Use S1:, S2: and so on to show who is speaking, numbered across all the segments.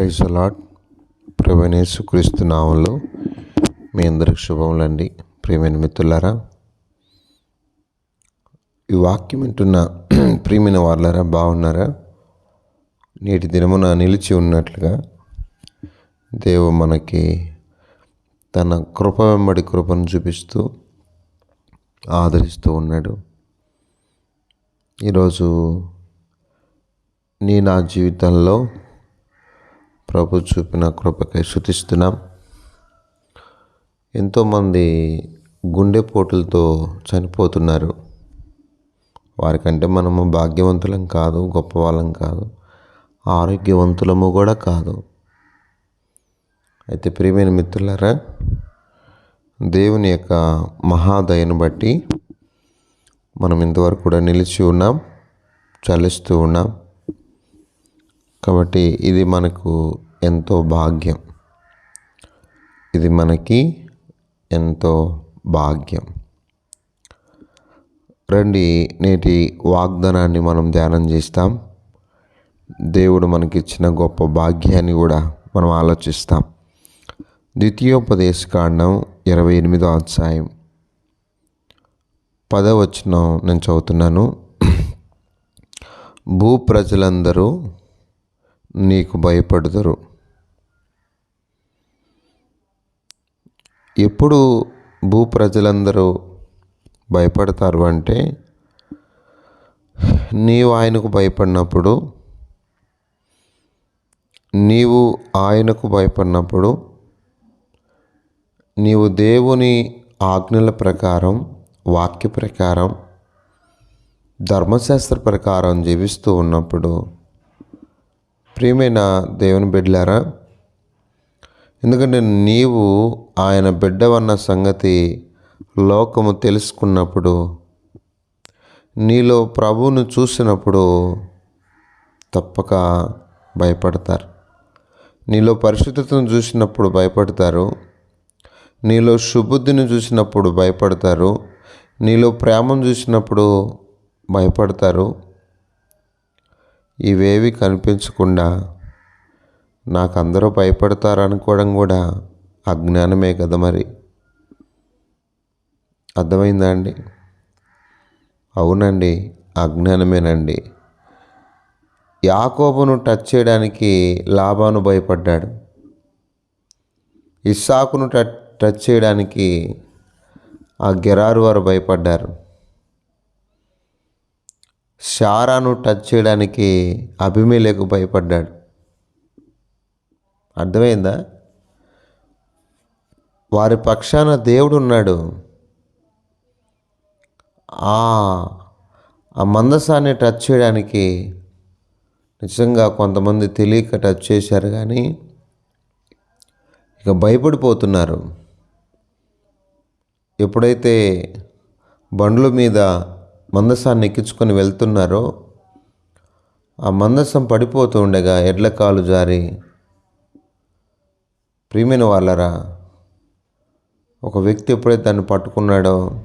S1: Praise allot ప్రవణేశు క్రీస్తు నామంలో మీ అందరికి శుభములండి ప్రియమైన మిత్రులారా ఈ వాక్యం వింటున్న ప్రియమైన వాళ్ళారా బాగున్నారా? నేటి దినమున నిలిచి ఉన్నట్లుగా దేవు మనకి తన కృప వెంబడి కృపను చూపిస్తూ ఆదరిస్తూ ఉన్నాడు. ఈరోజు నీ నా జీవితంలో ప్రభు చూపిన కృపకై శుతిస్తున్నాం ఎంతోమంది గుండెపోటులతో చనిపోతున్నారు. వారికంటే మనము భాగ్యవంతులం కాదు గొప్పవాళ్ళం కాదు ఆరోగ్యవంతులము కూడా కాదు. అయితే ప్రియమైన మిత్రులారా దేవుని యొక్క మహాదయను బట్టి మనం ఇంతవరకు కూడా నిలిచి ఉన్నాం చలిస్తూ ఉన్నాం. కాబట్టి ఇది మనకు ఎంతో భాగ్యం. ఇది మనకి ఎంతో భాగ్యం. రండి నేటి వాగ్దానాన్ని మనం ధ్యానం చేస్తాం. దేవుడు మనకిచ్చిన గొప్ప భాగ్యాన్ని కూడా మనం ఆలోచిస్తాం. ద్వితీయోపదేశ కాండం ఇరవై ఎనిమిదో అధ్యాయం. పదవచనం నేను చదువుతున్నాను. భూ ప్రజలందరూ నీకు భయపడుతారు ఎప్పుడు భూ ప్రజలందరూ భయపడతారు అంటే నీవు ఆయనకు భయపడినప్పుడు నీవు ఆయనకు భయపడినప్పుడు నీవు దేవుని ఆజ్ఞల ప్రకారం వాక్య ప్రకారం ధర్మశాస్త్ర ప్రకారం జీవిస్తూ ఉన్నప్పుడు ప్రియమైన దేవుని బిడ్డలారా ఎందుకంటే నీవు ఆయన బిడ్డవన్న సంగతి లోకము తెలుసుకున్నప్పుడు నీలో ప్రభువును చూసినప్పుడు తప్పక భయపడతారు. నీలో పరిశుద్ధతను చూసినప్పుడు భయపడతారు. నీలో సుబుద్ధిని చూసినప్పుడు భయపడతారు. నీలో ప్రేమను చూసినప్పుడు భయపడతారు. ఇవేవి కనిపించకుండా నాకు అందరూ భయపడతారు అనుకోవడం కూడా అజ్ఞానమే కదా మరి. అర్థమైందా అండి? అవునండి అజ్ఞానమేనండి. యాకోబును టచ్ చేయడానికి లాభాను భయపడ్డాడు. ఇస్సాకును టచ్ టచ్ చేయడానికి ఆ గెరారు వారు భయపడ్డారు. షారాను టచ్ చేయడానికి అభిమేలకు భయపడ్డాడు. అర్థమైందా? వారి పక్షాన దేవుడు ఉన్నాడు ఆ మందసాన్ని టచ్ చేయడానికి నిజంగా కొంతమంది తెలియక టచ్ చేశారు కానీ ఇక భయపడిపోతున్నారు. ఎప్పుడైతే బండ్ల మీద మందసాన్ని ఎక్కించుకొని వెళ్తున్నారో ఆ మందసం పడిపోతూ ఉండగా ఎడ్ల కాలు జారి ప్రియమైన వాళ్ళరా ఒక వ్యక్తి ఎప్పుడైతే దాన్ని పట్టుకున్నాడో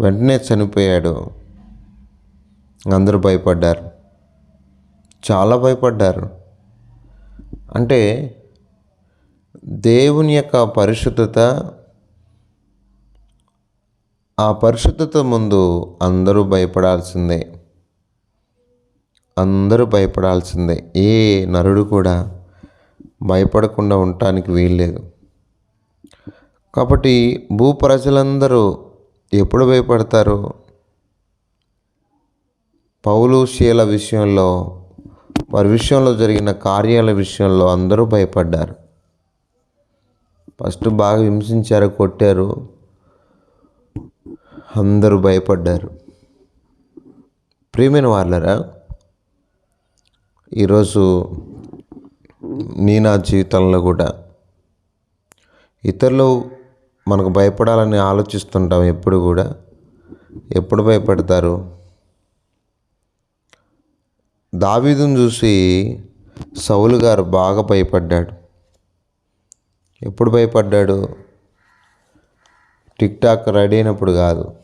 S1: వెంటనే చనిపోయాడు అందరూ భయపడ్డారు. చాలా భయపడ్డారు. అంటే దేవుని యొక్క పరిశుద్ధత ఆ పరిశుద్ధత ముందు అందరూ భయపడాల్సిందే. అందరూ భయపడాల్సిందే. ఏ నరుడు కూడా భయపడకుండా ఉండటానికి వీల్లేదు. కాబట్టి భూ ప్రజలందరూ ఎప్పుడు భయపడతారు? పౌలు శీల విషయంలో వారి విషయంలో జరిగిన కార్యాల విషయంలో అందరూ భయపడ్డారు. ఫస్ట్ బాగా హింసించారు కొట్టారు. అందరూ భయపడ్డారు. ప్రియమైన వాళ్ళరా ఈరోజు నీ నా జీవితంలో కూడా. ఇతరులు మనకు భయపడాలని ఆలోచిస్తుంటాం ఎప్పుడు కూడా. ఎప్పుడు భయపడతారు? దావీదును చూసి సౌలు గారు బాగా భయపడ్డాడు. ఎప్పుడు భయపడ్డాడు? టిక్ టాక్ రెడీ అయినప్పుడు కాదు.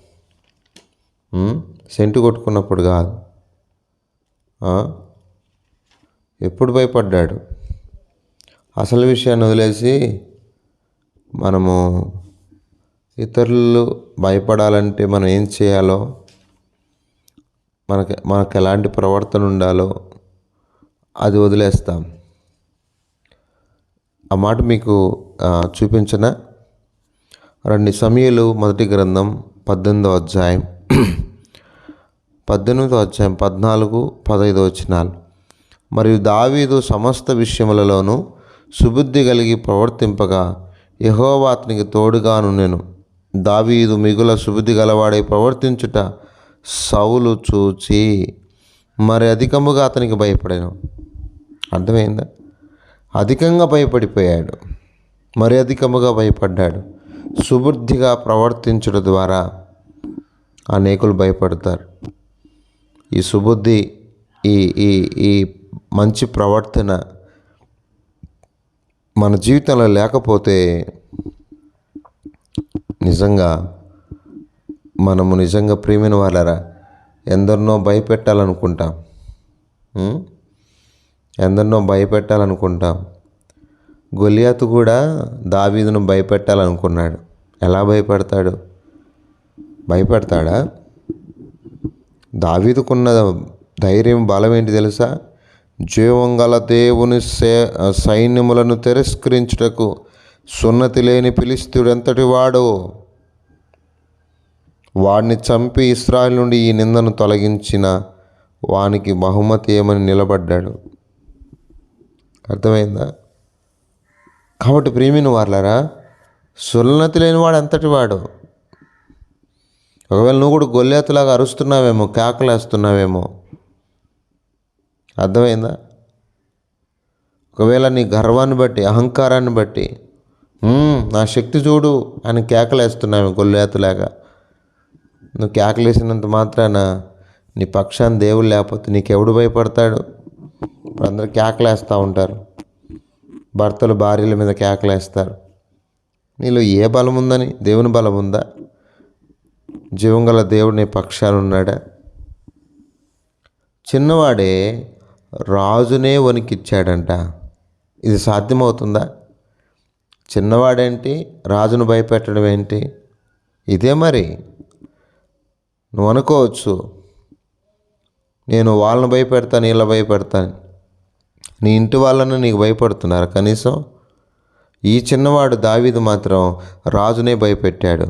S1: సెంటు కొట్టుకున్నప్పుడు కాదు. ఎప్పుడు భయపడ్డాడు? అసలు విషయాన్ని వదిలేసి మనము ఇతరులు భయపడాలంటే మనం ఏం చేయాలో మనకి మనకు ఎలాంటి ప్రవర్తన ఉండాలో అది వదిలేస్తాం. ఆ మాట మీకు చూపించిన రెండు సమయలు మొదటి గ్రంథం పద్దెనిమిదో అధ్యాయం. పద్దెనిమిదో అధ్యాయం పద్నాలుగు పదహైదు వచ్చినాలు మరియు దావీదు సమస్త విషయములలోనూ సుబుద్ధి కలిగి ప్రవర్తింపగా యెహోవా అతనికి తోడుగాను నేను. దావీదు మిగుల సుబుద్ధి గలవాడై ప్రవర్తించుట సౌలు చూచి మరి అధికముగా అతనికి భయపడాను. అర్థమైందా? అధికంగా భయపడిపోయాడు. మరి అధికముగా భయపడ్డాడు. సుబుద్ధిగా ప్రవర్తించడం ద్వారా అనేకులు భయపడతారు. ఈ సుబుద్ధి ఈ ఈ ఈ మంచి ప్రవర్తన మన జీవితంలో లేకపోతే నిజంగా మనము నిజంగా ప్రియమైన వాళ్ళరా ఎందరినో భయపెట్టాలనుకుంటాం. ఎందరినో భయపెట్టాలనుకుంటాం. గొలియాతు కూడా దావీదును భయపెట్టాలనుకున్నాడు. ఎలా భయపెడతాడు? భయపెడతాడా? దావీదుకున్న ధైర్యం బలం ఏంటి తెలుసా? జీవంగల దేవుని సే సైన్యములను తిరస్కరించుటకు సున్నతి లేని పిలిస్తుడెంతటి వాడు? వాడిని చంపి ఇస్రాయల్ నుండి ఈ నిందను తొలగించిన వానికి బహుమతి ఏమని నిలబడ్డాడు? అర్థమైందా? కాబట్టి ప్రేమిని వార్లరా సున్నతి లేని వాడు ఎంతటి వాడు? ఒకవేళ నువ్వు కూడా గొల్లెతలాగా అరుస్తున్నావేమో కేకలేస్తున్నావేమో అర్థమైందా? ఒకవేళ నీ గర్వాన్ని బట్టి అహంకారాన్ని బట్టి నా శక్తి చూడు అని కేకలేస్తున్నావు గొల్లెతలాగా నువ్వు కేకలేసినంత మాత్రాన నీ పక్షాన్ని దేవుడు లేకపోతే నీకెవడు భయపడతాడు? ఇప్పుడు అందరూ కేకలేస్తూ ఉంటారు. భర్తలు భార్యల మీద కేకలేస్తారు. నీలో ఏ బలం ఉందని? దేవుని బలం ఉందా? జీవం గల దేవుడు నీ పక్షాన ఉన్నాడా? చిన్నవాడే రాజునే వణికిచ్చాడంట. ఇది సాధ్యమవుతుందా? చిన్నవాడేంటి? రాజును భయపెట్టడం ఏంటి? ఇదే మరి. నువ్వు అనుకోవచ్చు. నేను వాళ్ళని భయపెడతాను ఇలా భయపెడతాను. నీ ఇంటి వాళ్ళను నీకు భయపడుతున్నారు కనీసం. ఈ చిన్నవాడు దావీదు మాత్రం రాజునే భయపెట్టాడు.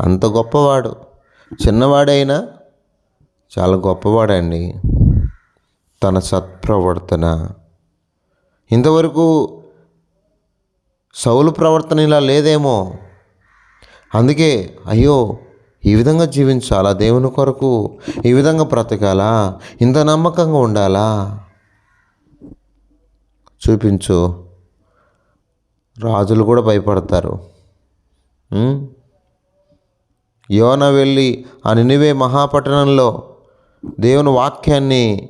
S1: అంత గొప్పవాడు. చిన్నవాడైనా చాలా గొప్పవాడండి. తన సత్ప్రవర్తన. ఇంతవరకు సౌలు ప్రవర్తన ఇలా లేదేమో. అందుకే అయ్యో ఈ విధంగా జీవించాలా? దేవుని కొరకు ఈ విధంగా బ్రతకాలా? ఇంత నమ్మకంగా ఉండాలా? చూపించు. రాజులు కూడా భయపడతారు. యోన వెళ్ళి ఆ నినివే మహాపట్టణంలో దేవుని వాక్యాన్ని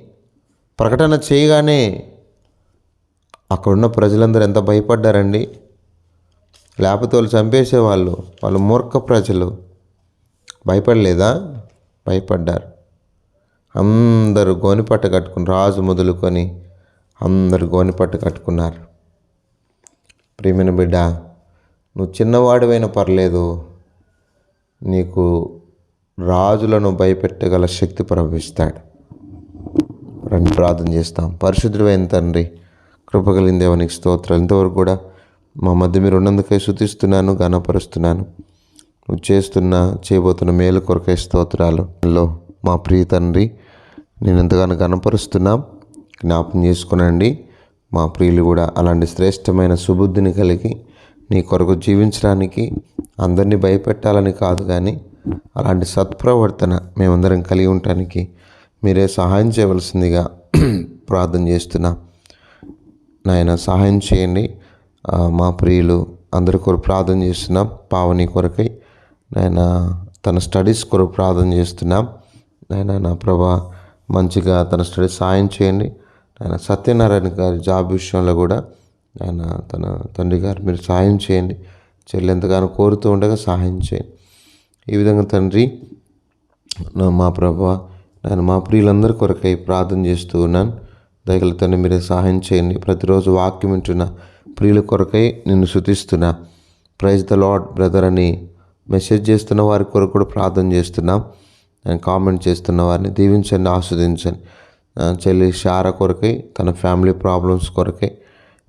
S1: ప్రకటన చేయగానే అక్కడున్న ప్రజలందరూ ఎంత భయపడ్డారండి. లేకపోతే వాళ్ళు చంపేసేవాళ్ళు వాళ్ళు మూర్ఖ ప్రజలు. భయపడలేదా? భయపడ్డారు. అందరూ గోనిపట్ట కట్టుకుని రాజు మొదలుకొని అందరూ గోనిపట్ట కట్టుకున్నారు. ప్రియమైన బిడ్డ నువ్వు చిన్నవాడివైనా పర్లేదు. నీకు రాజులను భయపెట్టగల శక్తి ప్రవహిస్తాడు. రండి ప్రార్థన చేస్తాం. పరిశుద్ధుడైన తండ్రి కృపగలిగిన దేవునికి స్తోత్రాలు. ఇంతవరకు కూడా మా మధ్య మీరు ఉన్నందుకై శుతిస్తున్నాను ఘనపరుస్తున్నాను. నువ్వు చేస్తున్న చేయబోతున్న మేలు కొరకై స్తోత్రాలు. లో మా ప్రియ తండ్రి నేను ఎంతగానో గణపరుస్తున్నాం జ్ఞాపం చేసుకునండి మా ప్రియులు కూడా అలాంటి శ్రేష్టమైన సుబుద్ధిని కలిగి నీ కొరకు జీవించడానికి అందరినీ భయపెట్టాలని కాదు కానీ అలాంటి సత్ప్రవర్తన మేమందరం కలిగి ఉండటానికి మీరే సహాయం చేయవలసిందిగా ప్రార్థన చేస్తున్నా. నాయన సహాయం చేయండి. మా ప్రియులు అందరి కొరకు ప్రార్థన చేస్తున్నాం. పావని కొరకై నాయన తన స్టడీస్ కొరకు ప్రార్థన చేస్తున్నాం. నాయన నా ప్రభా మంచిగా తన స్టడీస్ సాయం చేయండి. ఆయన సత్యనారాయణ గారి జాబ్ విషయంలో కూడా ఆయన తన తండ్రి గారు మీరు సహాయం చేయండి. చెల్లి ఎంతగానో కోరుతూ ఉండగా సహాయం చేయండి. ఈ విధంగా తండ్రి నా మా ప్రభా నేను మా ప్రియులందరి కొరకై ప్రార్థన చేస్తూ ఉన్నాను. దయగల తండ్రి మీరే సహాయం చేయండి. ప్రతిరోజు వాక్యం వింటున్న ప్రియుల కొరకై నిన్ను శుతిస్తున్నా ప్రైజ్ ద లాడ్ బ్రదర్ అని మెసేజ్ చేస్తున్న వారి కొరకు కూడా ప్రార్థన చేస్తున్నాం. నేను కామెంట్ చేస్తున్న వారిని దీవించండి ఆస్వాదించండి. చెల్లి షార కొరకై తన ఫ్యామిలీ ప్రాబ్లమ్స్ కొరకై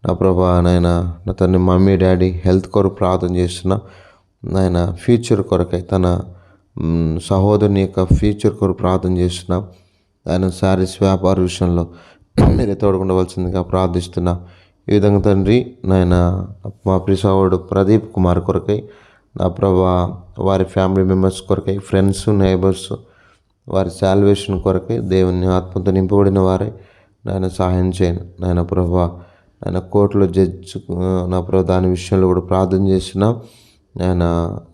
S1: నా ప్రభా నాయన నా తన మమ్మీ డాడీ హెల్త్ కొరకు ప్రార్థన చేస్తున్నా. నాయన ఫ్యూచర్ కొరకై తన సహోదరుని యొక్క ఫ్యూచర్ కొరకు ప్రార్థన చేస్తున్నాం. ఆయన శారీస్ వ్యాపార విషయంలో మీరే తోడుకుండవలసిందిగా ప్రార్థిస్తున్నా. ఈ విధంగా తండ్రి నాయన మా ప్రియ ప్రదీప్ కుమార్ కొరకై నా ప్రభా వారి ఫ్యామిలీ మెంబర్స్ కొరకై ఫ్రెండ్స్ నైబర్స్ వారి శాల్వేషన్ కొరకై దేవుని ఆత్మతో నింపబడిన వారే నాయన సహాయం చేయను నాయన ప్రభా నాయన కోర్టులో జడ్జ్ నా ప్రభా దాని విషయంలో కూడా ప్రార్థన చేస్తున్నాం. నాయన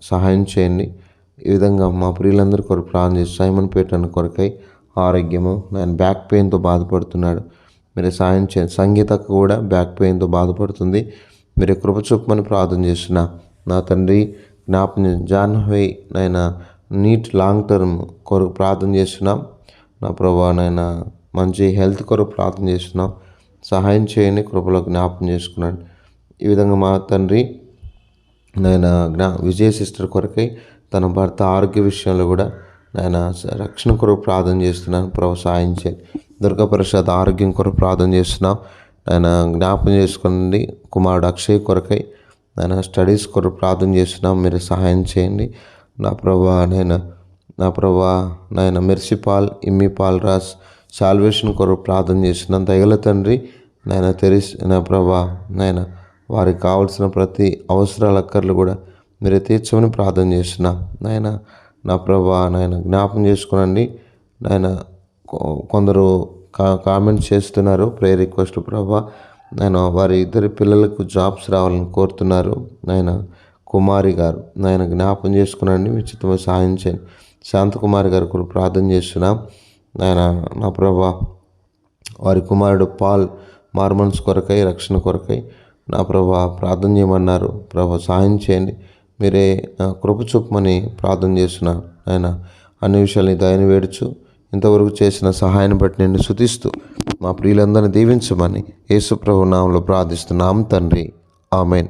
S1: సహాయం చేయండి. ఈ విధంగా మా ప్రియులందరి కొరకు ప్రార్థన చేసి సైమన్ పేటన్ కొరకై ఆరోగ్యము ఆయన బ్యాక్ పెయిన్తో బాధపడుతున్నాడు. మీరు సాయం చేయండి సంగీతకు కూడా బ్యాక్ పెయిన్తో బాధపడుతుంది. మీరు కృప చూపమని ప్రార్థన చేసిన నా తండ్రి జ్ఞాపం జాహ్నవి నాయన నీట్ లాంగ్ టర్మ్ కొరకు ప్రార్థన చేస్తున్నాం. నా ప్రభా నాయన మంచి హెల్త్ కొరకు ప్రార్థన చేస్తున్నాం. సహాయం చేయని కృపలో జ్ఞాపం చేసుకున్నాను ఈ విధంగా మా తండ్రి నాయన జ్ఞా విజయ సిస్టర్ కొరకై తన భర్త ఆరోగ్య విషయంలో కూడా నాయన రక్షణ కొరకు ప్రార్థన చేస్తున్నాను. ప్రభు సాయం చేయండి దుర్గా ప్రసాద్ ఆరోగ్యం కొరకు ప్రార్థన చేస్తున్నాం. ఆయన జ్ఞాపం చేసుకోండి. కుమారుడు అక్షయ్ కొరకై నాయన స్టడీస్ కొరకు ప్రార్థన చేస్తున్నాం. మీరు సహాయం చేయండి. నా ప్రభా నేను నా ప్రభా నాయన మెర్సిపాల్ ఇమ్మిపాల్ రాస్ సాల్వేషన్ కొరకు ప్రార్థన చేస్తున్నాం. దయగల తండ్రి నాయన తెరిసి నా ప్రభా నాయన వారికి కావాల్సిన ప్రతి అవసరాల అక్కర్లు కూడా మీరు తీర్చమని ప్రార్థన చేస్తున్నా. నాయన నా ప్రభా నాయన జ్ఞాపం చేసుకోనండి. నాయన కొ- కొందరు కా కామెంట్స్ చేస్తున్నారు ప్రేయర్ రిక్వెస్ట్ ప్రభా. నేను వారి ఇద్దరు పిల్లలకు జాబ్స్ రావాలని కోరుతున్నారు. నాయన కుమారి గారు నాయన జ్ఞాపం చేసుకునండి ఉచితమైన సహాయం చేయండి. శాంతకుమారి గారు కూడా ప్రార్థన చేస్తున్నాం. నాయన నా ప్రభా వారి కుమారుడు పాల్ మార్మన్స్ కొరకై రక్షణ కొరకై నా ప్రభా ప్రార్థన చేయమన్నారు. ప్రభా సహాయం చేయండి. మీరే ఆ, కృప చూపమని ప్రార్థన చేస్తున్నాను ఆయన అన్ని విషయాల్ని దయని వేడుచు ఇంతవరకు చేసిన సహాయాన్ని బట్టి నేను శుతిస్తూ మా ప్రియులందరినీ దీవించమని యేసుప్రభు నామంలో ప్రార్థిస్తున్నాం తండ్రి. ఆమెన్.